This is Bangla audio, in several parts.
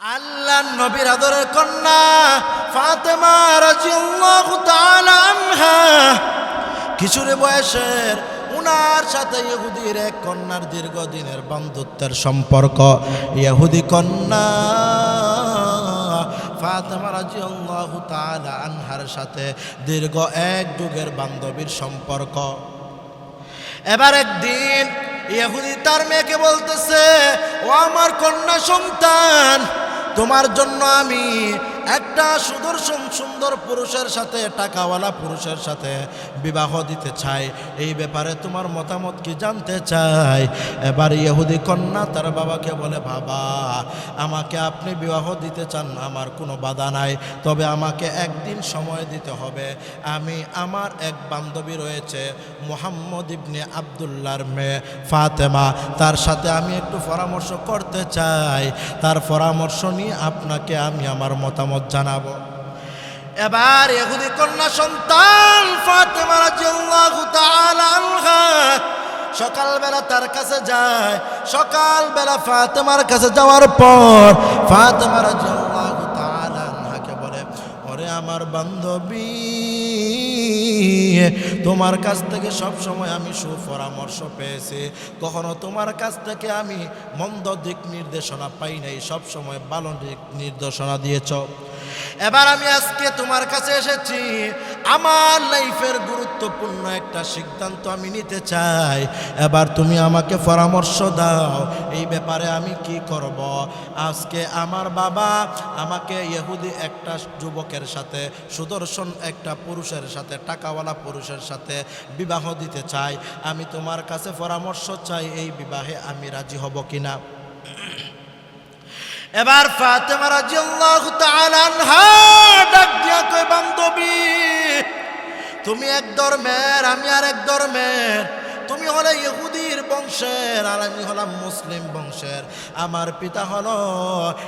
আল্লাহ নবীর আদরের কন্যা ফাতেমা রাজিয়াল্লাহু তাআলা আনহা। কিশোরী বয়সের, উনার সাথে ইহুদির এক কন্যার দীর্ঘদিনের বন্ধুত্বের সম্পর্ক। ইহুদি কন্যা ফাতেমা রাজিয়াল্লাহু তাআলা আনহার সাথে দীর্ঘ এক যুগের বান্ধবীর সম্পর্ক। এবার একদিন ইহুদি তার মেয়েকে বলতেছে, ও আমার কন্যা সন্তান তোমার জন্য আমি একটা সুদর্শন সুন্দর পুরুষের সাথে, টাকাওয়ালা পুরুষের সাথে বিবাহ দিতে চাই এই ব্যাপারে তোমার মতামত কি জানতে চাই? এবার ইহুদি কন্যা তার বাবাকে বলে, বাবা, আমাকে আপনি বিবাহ দিতে চান, আমার কোনো বাধা নাই। তবে আমাকে একদিন সময় দিতে হবে। আমি আমার এক বান্ধবী রয়েছে, মোহাম্মদ ইবনে আবদুল্লার মেয়ে ফাতেমা। তার সাথে আমি একটু পরামর্শ করতে চাই। তার পরামর্শ নিয়ে আপনাকে আমি আমার মতামত জানাব। এবার এহুদি কন্যা সন্তান ফাতেমা রাদিয়াল্লাহু তাআলা আনহা সকালবেলা তার কাছে যায়। সকালবেলা ফাতেমার কাছে যাওয়ার পর ফাতেমা রাদিয়াল্লাহু তাআলা আনহাকে বলে, ওরে আমার বান্ধবী তোমার কাছ থেকে সব সময় আমি সুপরামর্শ পেয়েছি। কখনো তোমার কাছ থেকে আমি মন্দ দিক নির্দেশনা পাই নাই, সব সময় ভালো দিক নির্দেশনা দিয়েছ। এবার আমি আজকে তোমার কাছে এসেছি। আমার লাইফের গুরুত্বপূর্ণ একটা সিদ্ধান্ত আমি নিতে চাই। এবার তুমি আমাকে পরামর্শ দাও, এই ব্যাপারে আমি কি করব? আজকে আমার বাবা আমাকে ইহুদি একটা যুবকের সাথে, সুদর্শন একটা পুরুষের সাথে, টাকাওয়ালা পুরুষের সাথে বিবাহ দিতে চাই। আমি তোমার কাছে পরামর্শ চাই, এই বিবাহে আমি রাজি হব কিনা? এবার ফাতেমা রাদিয়াল্লাহু তাআলা আনহা ডাক দিয়া কই বান্ধবী, তুমি এক ধর্মের, আমি আর এক ধর্মের। তুমি হলে ইহুদির বংশের, আর আমি হলাম মুসলিম বংশের। আমার পিতা হলো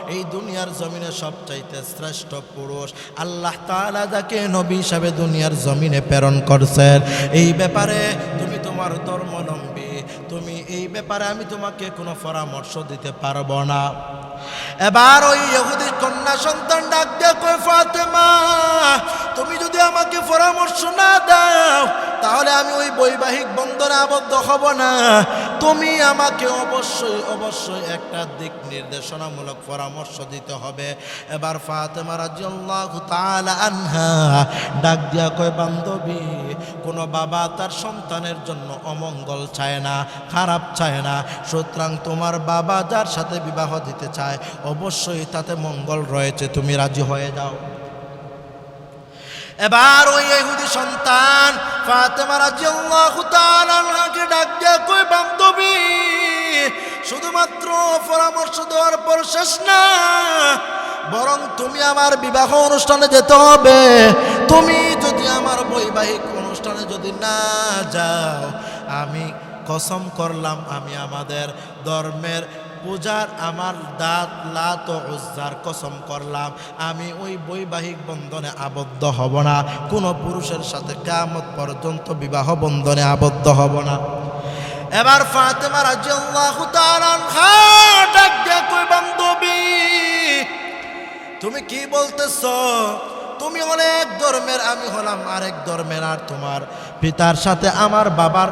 এই দুনিয়ার জমিনে সবচাইতে শ্রেষ্ঠ পুরুষ। আল্লাহ তাআলা যাকে নবী হিসাবে দুনিয়ার জমিনে প্রেরণ করছেন। এই ব্যাপারে তুমি তোমার ধর্মলম্বী। তুমি এই ব্যাপারে আমি তোমাকে কোনো পরামর্শ দিতে পারব না। এবার ওই ইহুদি কন্যা সন্তান ডাক দিয়ে ফাতেমা তুমি যদি আমাকে পরামর্শ না দাও, তাহলে আমি ওই বৈবাহিক বন্ধনে আবদ্ধ হব না। তুমি আমাকে অবশ্যই অবশ্যই একটা দিক নির্দেশনামূলক পরামর্শ দিতে হবে। এবার ফাতেমা রাজিয়াল্লাহু আনহা ডাক দিয়া কয়, বান্ধবী, কোনো বাবা তার সন্তানের জন্য অমঙ্গল চায় না, খারাপ চায় না। সুতরাং তোমার বাবা যার সাথে বিবাহ দিতে চায়, অবশ্যই তাতে মঙ্গল রয়েছে। তুমি রাজি হয়ে যাও। এবার ওই ইহুদি সন্তান ফাতেমা রাদিয়াল্লাহু তাআলা আনহাকে ডাক কই বান্ধবী, শুধুমাত্র পরামর্শ দেওয়ার পর শেষ না, বরং তুমি আমার বিবাহ অনুষ্ঠানে যেতে হবে। তুমি যদি আমার বৈবাহিক অনুষ্ঠানে যদি না যাও, আমি কসম করলাম, আমি আমাদের ধর্মের পূজার আমার দাঁত লাত ও উজ্জার কসম করলাম। আমি ওই বৈবাহিক বন্ধনে আবদ্ধ হব না। কোনো পুরুষের সাথে কামত পর্যন্ত বিবাহ বন্ধনে আবদ্ধ হব না। এবার ফাতেমা রাজিয়াল্লাহু তাআলা ডাক কই তুমি কি বলতেছ? তুমি অনেক ধর্মের, আমি হলাম আরেক ধর্মের আর তোমার পিতার সাথে আমার বাবার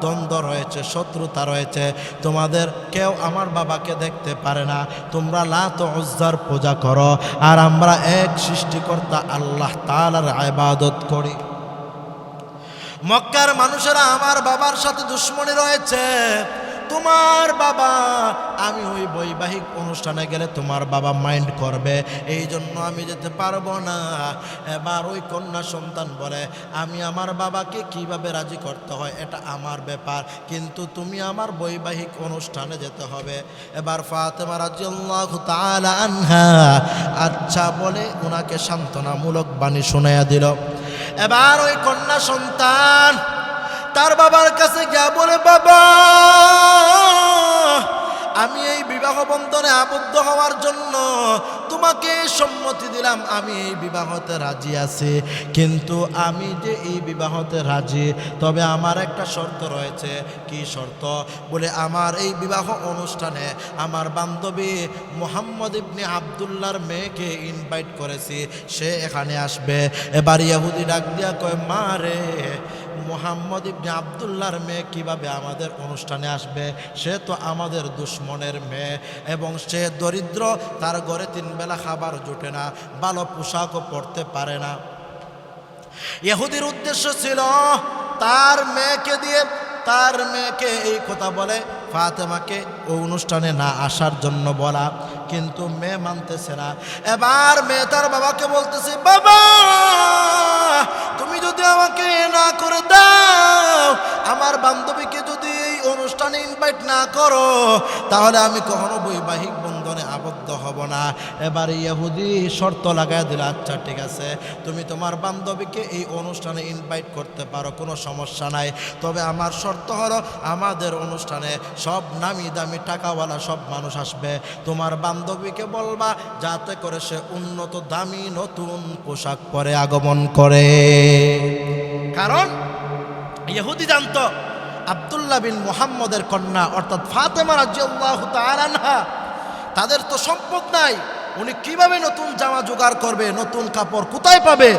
দ্বন্দ্ব রয়েছে, শত্রুতা রয়েছে, তোমাদের কেউ আমার বাবাকে দেখতে পারে না। তোমরা লাত উজ্জার পূজা করো আর আমরা এক সৃষ্টিকর্তা আল্লাহ তালার আবাদত করি। মক্কার মানুষেরা আমার বাবার সাথে দুশ্মনী রয়েছে। তোমার বাবা। আমি ওই বৈবাহিক অনুষ্ঠানে গেলে তোমার বাবা মাইন্ড করবে। এই জন্য আমি যেতে পারব না। এবার ওই কন্যা সন্তান বলে, আমি আমার বাবাকে কীভাবে রাজি করতে হয় এটা আমার ব্যাপার। কিন্তু তুমি আমার বৈবাহিক অনুষ্ঠানে যেতে হবে। এবার ফাতেমা রাজিয়াল্লাহু তাআলা আনহা আচ্ছা বলে ওনাকে সান্ত্বনামূলক বাণী শোনাইয়া দিল। এবার ওই কন্যা সন্তান তার বাবার কাছে গিয়া বলে, বাবা, আমি এই বিবাহ বন্ধনে আবদ্ধ হওয়ার জন্য তোমাকে সম্মতি দিলাম, আমি এই বিবাহতে রাজি আছি। কিন্তু আমি যে এই বিবাহতে রাজি, তবে আমার একটা শর্ত রয়েছে। কি শর্ত? বলে, আমার এই বিবাহ অনুষ্ঠানে আমার বান্ধবী মোহাম্মদ ইবনে আবদুল্লার মেয়েকে ইনভাইট করেছি, সে এখানে আসবে। এবার ইয়াহুদি ডাক দিয়া কয়, মা রে মোহাম্মদ ইবনে আবদুল্লাহর মেয়ে কীভাবে আমাদের অনুষ্ঠানে আসবে? সে তো আমাদের দুশ্মনের মেয়ে এবং সে দরিদ্র, তার ঘরে তিন বেলা খাবার জোটে না, ভালো পোশাকও পরতে পারে না। ইহুদির উদ্দেশ্য ছিল, তার মেয়েকে দিয়ে, তার মেয়েকে এই কথা বলে, ফাতেমাকে ও অনুষ্ঠানে না আসার জন্য বলা, কিন্তু মেয়ে মানতেছে না। এবার মেয়ে তার বাবাকে বলতেছে, বাবা তুমি যদি আমাকে না করে দাও, আমার বান্ধবীকে যদি এই অনুষ্ঠানে ইনভাইট না করো, তাহলে আমি কখনো বৈবাহিক বন্ধনে আবদ্ধ হব না। এবার ইহুদি শর্ত লাগাই দিল আচ্ছা ঠিক আছে, তুমি তোমার বান্ধবীকে এই অনুষ্ঠানে ইনভাইট করতে পারো, কোনো সমস্যা নাই। তবে আমার শর্ত হলো, আমাদের অনুষ্ঠানে সব নামি দামি টাকাওয়ালা সব মানুষ আসবে। তোমার বান্ধবীকে বলবা, যাতে করে সে উন্নত, দামি, নতুন পোশাক পরে আগমন করে। কারণ ইহুদি জানতো, আবদুল্লাহ বিন মুহাম্মদের কন্যা, অর্থাৎ ফাতেমা রাজিয়াল্লাহু তাআলা আনহা তাদের তো সম্পদ নাই। উনি কীভাবে নতুন জামা জোগাড় করবে, নতুন কাপড় কোথায় পাবে?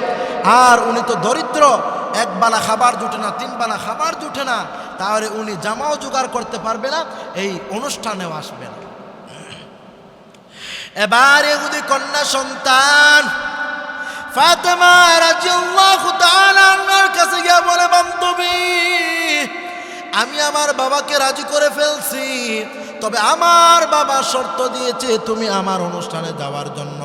আর উনি তো দরিদ্র, এক বেলা খাবার জুটে না, তিন বেলা খাবার জুটে না। তাহলে উনি জামাও জোগাড় করতে পারবে না, এই অনুষ্ঠানেও আসবে না। এবার এগুলি কন্যা সন্তান ফাতেমা আনহার কাছে বলে, বান্ধবী, আমি আমার বাবাকে রাজি করে ফেলছি। তবে আমার বাবা শর্ত দিয়েছে তুমি আমার অনুষ্ঠানে যাওয়ার জন্য।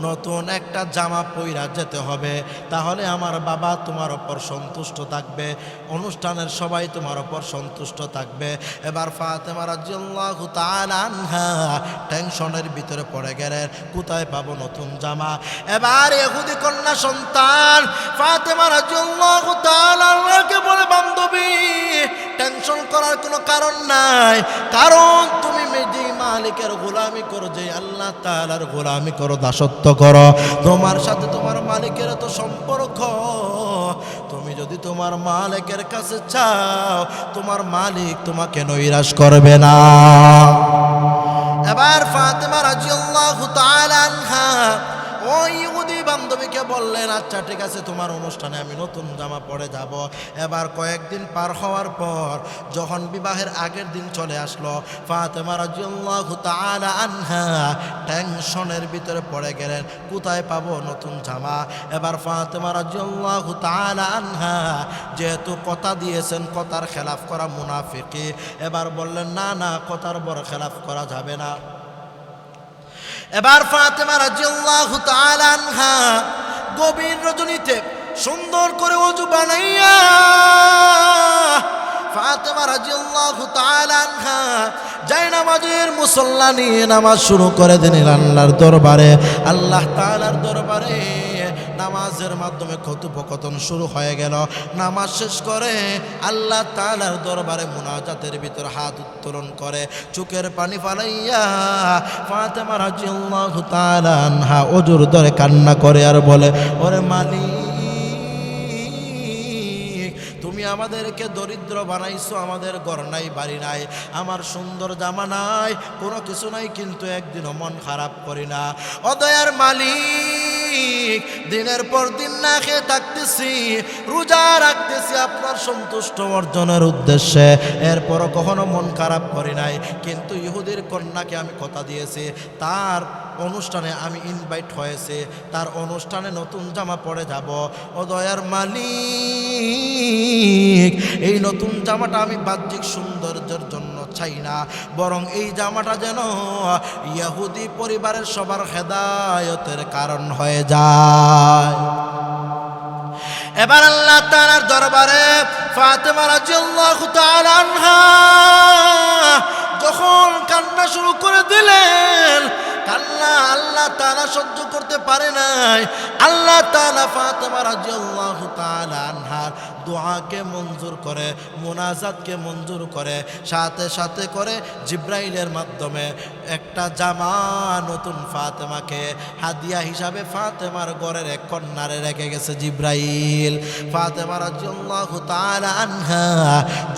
নতুন একটা জামা পইরা যেতে হবে। তাহলে আমার বাবা তোমার ওপর সন্তুষ্ট থাকবে। অনুষ্ঠানের সবাই তোমার ওপর সন্তুষ্ট থাকবে। এবার ফাতেমা তাআলা আনহা টেনশনের ভিতরে পড়ে গেলেন কোথায় পাবো নতুন জামা? এবার এহুদি কন্যা সন্তান ফাতেমা রাজিয়াল্লাহু তাআলা আনহাকে বলে, বান্ধবী, টেনশন করার কোনো কারণ নাই। কারণ তুমি যে মালিকের গোলামি করো, যে আল্লাহ তাআলার গোলামি করো, দাসত্ব করো। তোমার সাথে তোমার মালিকের তো সম্পর্ক। তুমি যদি তোমার মালিকের কাছে চাও, তোমার মালিক তোমাকে নৈরাশ করবে না। এবার ফাতেমা রাজিয়াল্লাহু তাআলা আনহা, ওই বান্ধবীকে বললেন আচ্ছা ঠিক আছে, তোমার অনুষ্ঠানে আমি নতুন জামা পরে যাব। এবার কয়েকদিন পার হওয়ার পর যখন বিবাহের আগের দিন চলে আসলো, ফাতেমা টেনশনের ভিতরে পড়ে গেলেন, কোথায় পাবো নতুন জামা? এবার ফাতেমা রাজিয়াল্লাহু তাআলা আনহা যেহেতু কথা দিয়েছেন, কথার খেলাফ করা মুনাফিকি। এবার বললেন, না না, কথার বড় খেলাফ করা যাবে না। এবার ফাতেমা রাজিয়াল্লাহু তাআলা আনহা গভীর রজনীতে সুন্দর করে অজু বানাইয়া ফাতেমা রাজিয়াল্লাহু তাআলা আনহা যাই নামাজের মুসল্লা নিয়ে নামাজ শুরু করে দিলেন আল্লাহর দরবারে, আল্লাহ তাআলার দরবারে। নামাজের মাধ্যমে কথোপকথন শুরু হয়ে গেল। নামাজ শেষ করে আল্লাহ তালার দরবারে মোনাজাতের ভিতর হাত উত্তোলন করে, চোখের পানি ফালাইয়া ফাতেমা রাজিয়াল্লাহু তাআলা হা অজুর ধরে কান্না করে আর বলে, ওরে মালিক আমাদেরকে দরিদ্র বানাইছো, আমাদের ঘর নাই, বাড়ি নাই, আমার সুন্দর জামা নাই, কোনো কিছু নাই, কিন্তু একদিনও মন খারাপ করি না। অদয়ার মালিক, দিনের পর দিন না খেয়ে থাকতেছি, রোজা রাখতেছি আপনার সন্তুষ্ট অর্জনের উদ্দেশ্যে। এরপরও কখনো মন খারাপ করি নাই, কিন্তু ইহুদির কন্যাকে আমি কথা দিয়েছি, তার অনুষ্ঠানে আমি ইনভাইট হয়েছে, তার অনুষ্ঠানে নতুন জামা পরে যাব। ও দয়ার মালিক এই নতুন জামাটা আমি বাহ্যিক সৌন্দর্যের জন্য চাই না, বরং এই জামাটা যেন ইয়াহুদি পরিবারের সবার হেদায়তের কারণ হয়ে যায়। এবার আল্লাহ তাআলার দরবারে যখন কান্না শুরু করে দিলেন, কান্না আল্লাহ তাআলা সহ্য করতে পারে নাই। আল্লাহ তাআলা ফাতেমা রাদিয়াল্লাহু তাআলা আনহার দোয়াকে মঞ্জুর করে, মোনাজাতকে মঞ্জুর করে, সাথে সাথে করে জিব্রাইলের মাধ্যমে একটা জামা নতুন ফাতেমাকে হাদিয়া হিসাবে ফাতেমার গড়ের এক কন্যারে রেখে গেছে জিব্রাইল। ফাতেমা রাদিয়াল্লাহু তাআলা আনহা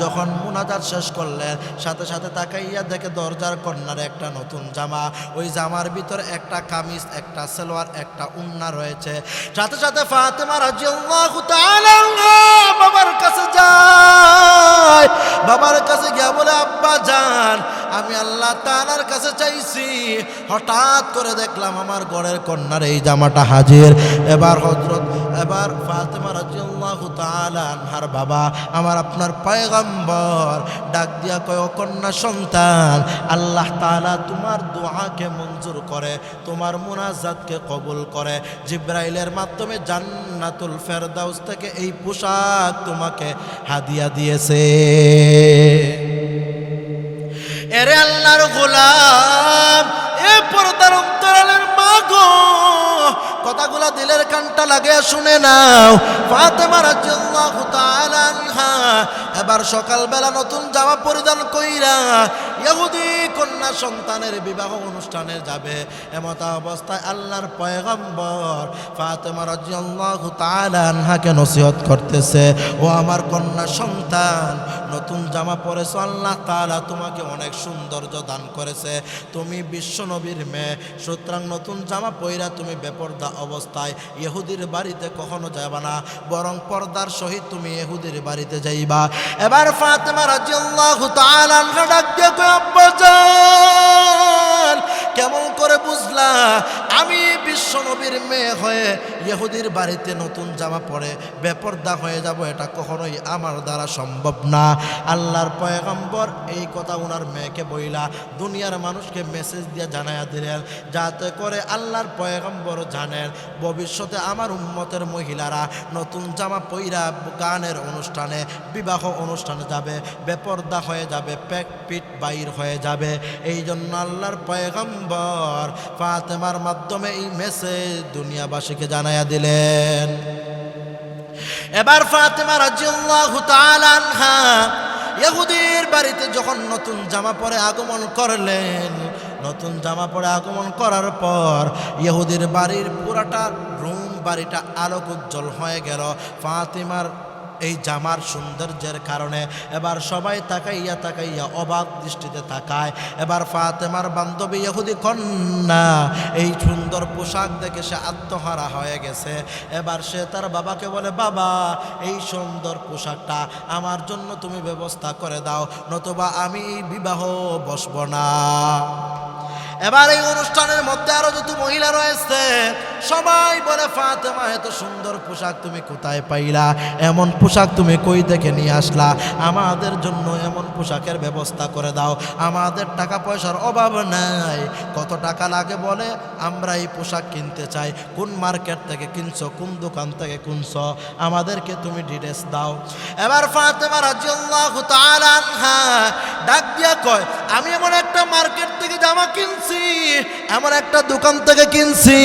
যখন মোনাজাত শেষ করলেন, সাথে সাথে তাকাইয়া দেখে দরজার কন্যার একটা নতুন জামা, ওই জামার ভিতরে একটা কামিজ, একটা সালোয়ার, একটা উন্না রয়েছে। সাথে সাথে ফাতেমা আনহা বাবার কাছে যায়। বাবার কাছে গিয়া বলে, আব্বা যান, আমি আল্লাহ তালার কাছে চাইছি। হঠাৎ করে দেখলাম আমার গড়ের কন্যার এই জামাটা হাজির। এবার হজরত এবার ফাতেমা রাদিয়াল্লাহু তাআলা আনহার বাবা, আমার আপনার পয়গম্বর, ডাক দিয়া কয় কন্যা সন্তান, আল্লাহ তাআলা তোমার দোয়াকে মঞ্জুর করে, তোমার মুনাজাতকে কবুল করে। জিব্রাইলের মাধ্যমে জান্নাতুল ফেরদাউস থেকে এই পোশাক তোমাকে হাদিয়া দিয়েছে। এরে আল্লাহর গোলাম কথাগুলা দিলের কানটা লাগে শুনে নাও। ফাতেমা তাআলা আনহা এবার সকালবেলা নতুন জামা পরিধান কইরা ইহুদি কন্যা সন্তানের বিবাহ অনুষ্ঠানে যাবে। এমত অবস্থায় আল্লাহর পয়গম্বর ফাতেমা রাদিয়াল্লাহু তাআলা আনহাকে নসিহত করতেছে, ও আমার কন্যা সন্তান, নতুন জামা পরেছো, আল্লাহ তাআলা তোমাকে অনেক সৌন্দর্য দান করেছে। তুমি বিশ্ব নবীর মেয়ে, সুতরাং নতুন জামা পইরা তুমি বেপর্দা অবস্থায় ইহুদির বাড়িতে কখনো যাবা না, বরং পর্দার সহিত তুমি ইহুদির বাড়িতে যাইবা। এবার ফাতেমা রাজিয়াল্লাহু তাআলা ডাক দিয়ে আব্বা জান কেমন করে বুঝলা আমি বিশ্ব নবীর মেয়ে হয়ে ইহুদির বাড়িতে নতুন জামা পরে বেপর্দা হয়ে যাব, এটা কখনোই আমার দ্বারা সম্ভব না। আল্লাহর পয়গম্বর এই কথা ওনার মেয়েকে বইলা, দুনিয়ার মানুষকে মেসেজ দিয়ে জানাইয়া দিলেন, যাতে করে আল্লাহর পয়গম্বর জানেন, ভবিষ্যতে আমার উম্মতের মহিলারা নতুন জামা পইরা গানের অনুষ্ঠানে, বিবাহ অনুষ্ঠানে যাবে, বেপর্দা হয়ে যাবে, পেট পিট বাইর হয়ে যাবে। এই জন্য আল্লাহর পয়গম্বর ফাতেমার মাধ্যমে এই মেসেজ দুনিয়াবাসীকে জানাইয়া দিলেন। এবার ফাতেমা তাআলা আনহা ইহুদির বাড়িতে যখন নতুন জামা পরে আগমন করলেন, নতুন জামা পরে আগমন করার পর ইহুদির বাড়ির পুরাটা রুম বাড়িটা আলোক উজ্জ্বল হয়ে গেল। ফাতিমার এই জামার সৌন্দর্যের কারণে এবার সবাই তাকাইয়া তাকাইয়া অবাক দৃষ্টিতে তাকায়। এবার ফাতেমার বান্ধবী ইহুদি কন্যা, এই সুন্দর পোশাক দেখে সে আত্মহারা হয়ে গেছে। এবার সে তার বাবাকে বলে, বাবা, এই সুন্দর পোশাকটা আমার জন্য তুমি ব্যবস্থা করে দাও, নতুবা আমি বিবাহ বসব না। এবার এই অনুষ্ঠানের মধ্যে আরও যত মহিলা রয়েছে। সবাই বলে, ফাতেমা, এত সুন্দর পোশাক তুমি কোথায় পাইলা? এমন পোশাক তুমি কই থেকে নিয়ে আসলা? আমাদের জন্য এমন পোশাকের ব্যবস্থা করে দাও। আমাদের টাকা পয়সার অভাব নাই। কত টাকা লাগে বলে? আমরা এই পোশাক কিনতে চাই। কোন মার্কেট থেকে কিনছো? কোন দোকান থেকে কিনছো? আমাদেরকে তুমি ডিটেলস দাও। এবার ফাতেমা রাদিয়াল্লাহু তাআলা ডাক দিয়া কয়, আমি এমন একটা মার্কেট থেকে জামা কিনছি, এমন একটা দোকান থেকে কিনছি,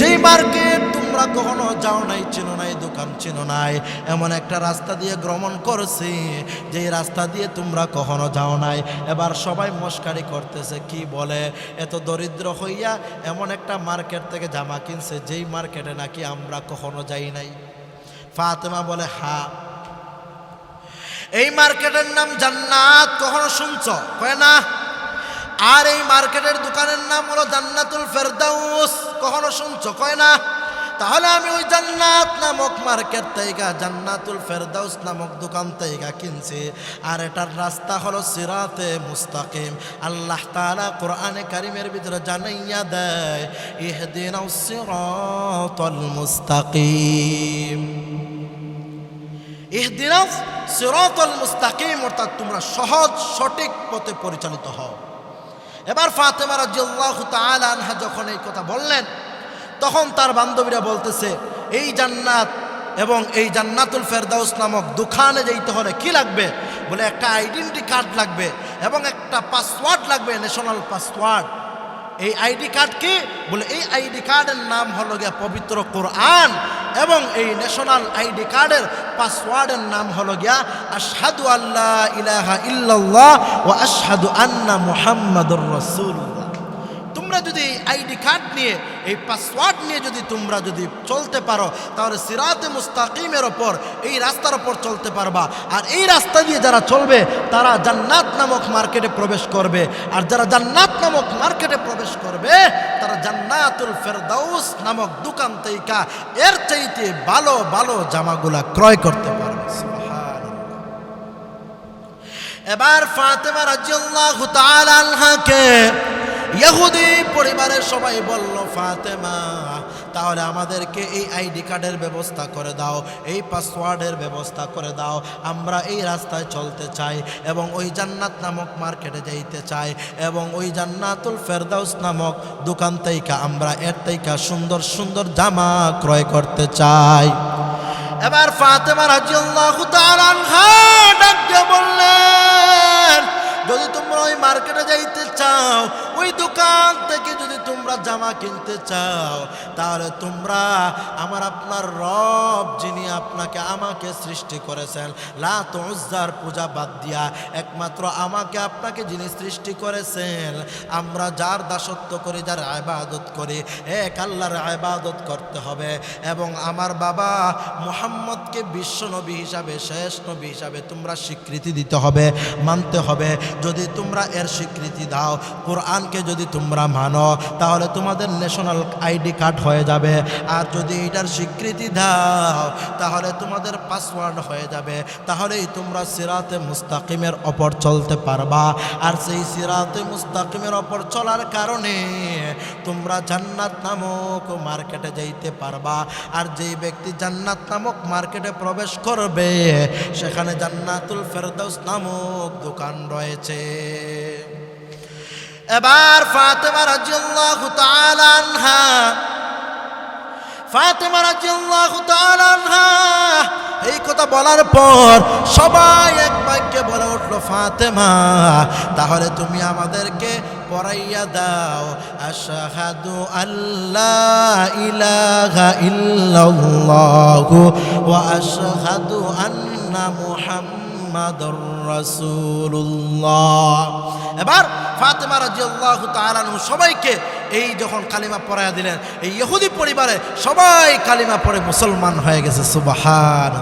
যেই মার্কেট তোমরা কখনো যাও নাই, চিনো নাই, দোকান চিনো নাই, এমন একটা রাস্তা দিয়ে ভ্রমণ করছি, যেই রাস্তা দিয়ে তোমরা কখনো যাও নাই। এবার সবাই মস্কারি করতেছে, কি বলে? এত দরিদ্র হইয়া এমন একটা মার্কেট থেকে জামা কিনছে, যেই মার্কেটে নাকি আমরা কখনো যাই নাই? ফাতেমা বলে হ্যাঁ। এই মার্কেটের নাম জান্নাত, কখনো শুনছ? কয় না। আর এই মার্কেটের দোকানের নাম হলো জান্নাতুল ফেরদাউস, কখনো শুনছ? কয় না। তাহলে আমি ওই জান্নাত নামক মার্কেট তাইগা জান্নাতুল ফেরদাউস নামক দোকান তাইগা কিনছি। আর এটার রাস্তা হলো সিরাতে মুস্তাকিম। আল্লাহ তাআলা কোরআনে কারিমের ভিতরে জানাইয়া দেয়, ইহদিনাস সিরাতাল মুস্তাকিম। ইহদিনাও সিরাতাল মুস্তাকিম, অর্থাৎ তোমরা সহজ, সঠিক পথে পরিচালিত হও। এবার ফাতেমা রাদিয়াল্লাহু তাআলা আনহা যখন এই কথা বললেন, তখন তার বান্ধবীরা বলতেছে, এই জান্নাত এবং এই জান্নাতুল ফেরদাউস নামক দোকানে যেতে হলে কি লাগবে? বলে, একটা আইডেন্টি কার্ড লাগবে এবং একটা পাসওয়ার্ড লাগবে, ন্যাশনাল পাসওয়ার্ড। এই আইডি কার্ড কি? বলে, এই আইডি কার্ডের নাম হলো গিয়া পবিত্র কোরআন এবং এই ন্যাশনাল আইডি কার্ডের পাসওয়ার্ডের নাম হলো গিয়া আশহাদু আল্লাহ ইলাহা ইল্লাল্লাহ ও আশহাদু আন্না মুহাম্মাদুর রাসূলুল্লাহ। তোমরা যদি এই আইডি কার্ড নিয়ে, এই পাসওয়ার্ড নিয়ে যদি তোমরা যদি চলতে পারো, তাহলে সিরাতে মুস্তাকিমের ওপর, এই রাস্তার ওপর চলতে পারবা। আর এই রাস্তা দিয়ে যারা চলবে, তারা জান্নাত নামক মার্কেটে প্রবেশ করবে। আর যারা জান্নাত নামক মার্কেটে প্রবেশ করবে, তারা জান্নাতুল ফেরদাউস নামক দোকান থেকে এর চাইতে ভালো ভালো জামাগুলা ক্রয় করতে পারবে। এবার ফাতেমা রাজিয়াল্লাহু তাআলা আনহাকে ইহুদি পরিবারের সবাই বলল, ফাতেমা, তাহলে আমাদেরকে এই আইডি কার্ডের ব্যবস্থা করে দাও, এই পাসওয়ার্ডের ব্যবস্থা করে দাও। আমরা এই রাস্তায় চলতে চাই এবং ওই জান্নাত নামক মার্কেটে যাইতে চাই এবং ওই জান্নাতুল ফেরদাউস নামক দোকান থেকে আমরা এর থেকে সুন্দর সুন্দর জামা ক্রয় করতে চাই। এবার ফাতেমা আনহা ডাক দিয়ে বললেন যদি তোমরা ওই মার্কেটে যাইতে চাও ওই দোকান থেকে যদি তোমরা জামা কিনতে চাও, তাহলে তোমরা আমার আপনার রব যিনি আপনাকে আমাকে সৃষ্টি করেছেন, লা তুজ্জার পূজা বাদ দিয়া, একমাত্র আমাকে আপনাকে যিনি সৃষ্টি করেছেন, আমরা যার দাসত্ব করি, যার আবাদত করি, এক আল্লাহর আবাদত করতে হবে। এবং আমার বাবা মোহাম্মদকে বিশ্ব নবী হিসাবে শেষ নবী হিসাবে তোমরা স্বীকৃতি দিতে হবে, মানতে হবে। যদি তোমরা এর স্বীকৃতি দাও, কোরআনকে যদি তোমরা মানো, তাহলে তোমাদের ন্যাশনাল আইডি কার্ড হয়ে যাবে। আর যদি এটার স্বীকৃতি দাও, তাহলে তোমাদের পাসওয়ার্ড হয়ে যাবে। তাহলেই তোমরা সিরাতে মুস্তাকিমের ওপর চলতে পারবা। আর সেই সিরাতে মুস্তাকিমের ওপর চলার কারণে তোমরা জান্নাত নামক মার্কেটে যাইতে পারবা। আর যেই ব্যক্তি জান্নাত নামক মার্কেটে প্রবেশ করবে, সেখানে জান্নাতুল ফেরদৌস নামক দোকান রয়েছে। এবার ফাতেমা রাজিয়াল্লাহু তাআলা আনহা, ফাতেমা রাজিয়াল্লাহু তাআলা আনহা, এই কথা বলার পর সবাই এক বাক্যে বলে উঠল, ফাতেমা, তাহলে তুমি আমাদেরকে পড়াইয়া দাও, আশহাদু আল্লাহ ইলাহা ইল্লাল্লাহু ওয়া আশহাদু আন্না মুহাম্মাদুর রাসূলুল্লাহ। এবার ফাতেমা রাদিয়াল্লাহু তাআলা সবাইকে এই যখন কালিমা পড়ায়া দিলেন, এই ইহুদি পরিবারে সবাই কালিমা পড়ে মুসলমান হয়ে গেছে সুবহান